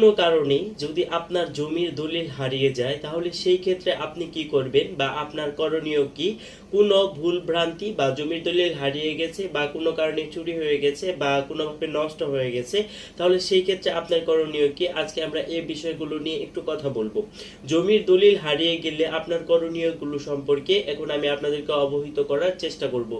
কোনো কারণে যদি আপনার জমির দলিল হারিয়ে যায়, তাহলে সেই ক্ষেত্রে আপনি কি করবেন? বা আপনার করণীয় কি? কোনো ভুল ভ্রান্তি বা জমির দলিল হারিয়ে গেছে বা কোনো কারণে চুরি হয়ে গেছে বা কোনোভাবে নষ্ট হয়ে গেছে, তাহলে সেই ক্ষেত্রে আপনার করণীয় কি? আজকে আমরা এই বিষয়গুলো নিয়ে একটু কথা বলব। জমির দলিল হারিয়ে গেলে আপনার করণীয়গুলো সম্পর্কে এখন আমি আপনাদেরকে অবহিত করার চেষ্টা করব।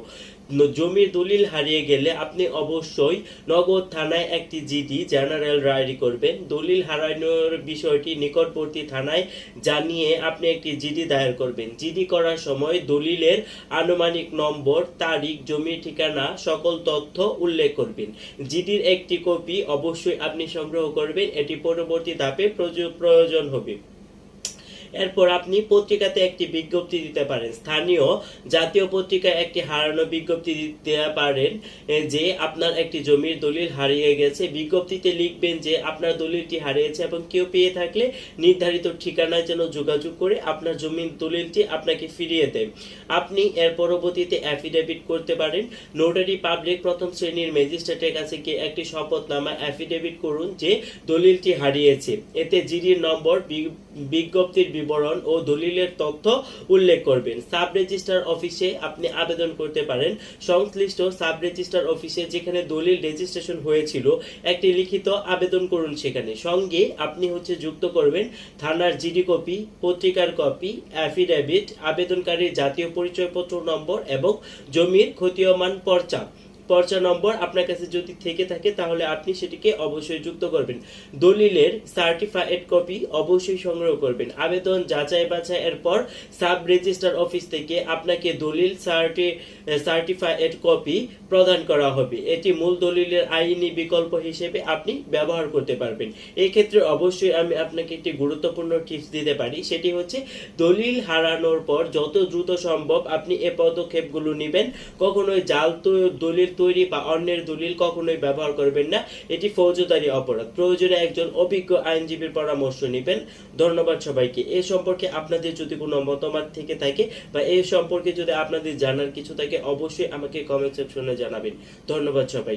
জমির দলিল হারিয়ে গেলে আপনি অবশ্যই নগদ থানায় একটি জিডি, জেনারেল ডায়েরি করবেন। দলিল হারানোর বিষয়টি নিকটবর্তী থানায় জানিয়ে আপনি একটি জিডি দায়ের করবেন। জিডি করার সময় দলিলের আনুমানিক নম্বর, তারিখ জমির ঠিকানা সকল তথ্য উল্লেখ করবেন। জিডির একটি কপি অবশ্যই আপনি সংগ্রহ করবেন। এটি পরবর্তী ধাপে প্রযো- প্রয়োজন হবে। এরপর আপনি পত্রিকাতে একটি বিজ্ঞপ্তি দিতে পারেন। স্থানীয় জাতীয় পত্রিকায় একটি হারানো বিজ্ঞপ্তি দিতে পারেন যে আপনার একটি জমির দলিল হারিয়ে গেছে। বিজ্ঞপ্তিতে লিখবেন যে আপনার দলিলটি হারিয়েছে এবং কেউ পেয়ে থাকলে নির্ধারিত ঠিকানায় যেন যোগাযোগ করে আপনার জমির দলিলটি আপনাকে ফিরিয়ে দেয়। আপনি এর পরবর্তীতে অ্যাফিডেভিট করতে পারেন। নোটারি পাবলিক প্রথম শ্রেণির ম্যাজিস্ট্রেটের কাছে গিয়ে একটি শপথনামা অ্যাফিডেভিট করুন যে দলিলটি হারিয়েছে। এতে জিডির নম্বর বিজ্ঞপ্তির বিবরণ ও দলিলের তথ্য উল্লেখ করবেন। সাব রেজিস্ট্রার অফিসে আপনি আবেদন করতে পারেন। সংশ্লিষ্ট সাব রেজিস্ট্রার অফিসে যেখানে দলিল রেজিস্ট্রেশন হয়েছিল, একটি লিখিত আবেদন করুন সেখানে। সঙ্গে আপনি হচ্ছে যুক্ত করবেন থানার জিডি কপি, পত্রিকার কপি, অ্যাফিডেভিট, আবেদনকারীর জাতীয় পরিচয়পত্র নম্বর এবং জমির ক্ষতীয়মান পর্চা। পর্চা নম্বর আপনার কাছে যদি থেকে থাকে, তাহলে আপনি সেটিকে অবশ্যই যুক্ত করবেন। দলিলের সার্টিফাইড কপি অবশ্যই সংগ্রহ করবেন। আবেদন যাচাই বাছাই এর পর সাব রেজিস্ট্রার অফিস থেকে আপনাকে দলিল সার্টি সার্টিফাইড কপি প্রদান করা হবে। এটি মূল দলিলের আইনি বিকল্প হিসেবে আপনি ব্যবহার করতে পারবেন। এই ক্ষেত্রে অবশ্যই আমি আপনাকে একটি গুরুত্বপূর্ণ টিপস দিতে পারি। সেটি হচ্ছে, দলিল হারানোর পর যত দ্রুত সম্ভব আপনি এ পদক্ষেপগুলো নেবেন। কখনোই জাল তো- দলিল তৈরি বা অন্যের দলিল কখনোই ব্যবহার করবেন না। এটি ফৌজদারি অপরাধ। প্রয়োজনে একজন অভিজ্ঞ আইনজীবীর পরামর্শ নেবেন। ধন্যবাদ সবাইকে। এ সম্পর্কে আপনাদের যদি কোনো মতামত থেকে থাকে বা এই সম্পর্কে যদি আপনাদের জানার কিছু থাকে, অবশ্যই আমাকে কমেন্ট সেকশনে জানাবেন। ধন্যবাদ সবাই